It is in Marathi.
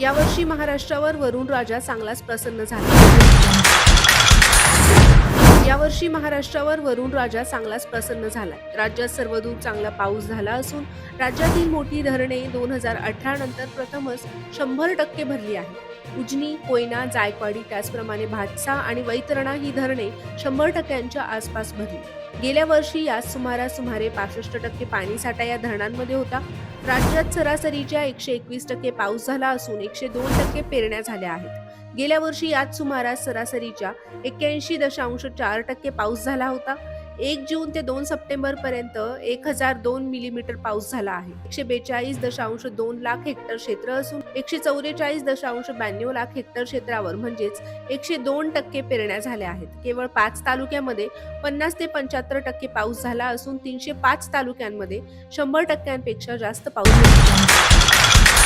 यावर्षी महाराष्ट्रावर वरुण राजा चांगलाच प्रसन्न झाला. यावर्षी महाराष्ट्रावर वरुण राजा चांगलाच प्रसन्न झाला. राज्यात सर्वदूर चांगला पाऊस झाला असून राज्यातील मोठी धरणे दोन हजार अठरा नंतर प्रथमच शंभर टक्के भरली आहे. उजनी कोयना जायकवाडी त्याचप्रमाणे भातसा आणि वैतरणा ही धरणे शंभर टक्क्यांच्या आसपास भरली. गेल्या वर्षी याच सुमारास सुमारे पासष्ट टक्के पाणीसाठा या धरणांमध्ये होता. राज्यात सरासरीच्या एकशे एकवीस टक्के पाऊस झाला असून एकशे दोन टक्के पेरण्या झाल्या आहेत. गेल्या वर्षी याच सुमारास सरासरीच्या एक्क्याऐंशी दशांश चार टक्के पाऊस झाला होता. एक जून ते दोन सप्टेंबर पर्यंत एक हजार दोन मिलीमीटर पाऊस झाला आहे. एकशे बेचाळीस दशांश दोन लाख हेक्टर क्षेत्र असून एकशे चौवेचाळीस दशांश ब्याण्णव लाख हेक्टर क्षेत्रावर म्हणजेच एकशे दोन टक्के पेरण्या झाल्या आहेत. केवळ पाच तालुक्यामध्ये पन्नास ते पंच्याहत्तर टक्के पाऊस झाला असून तीनशे पाच तालुक्यांमध्ये शंभर टक्क्यांपेक्षा जास्त पाऊस झाला.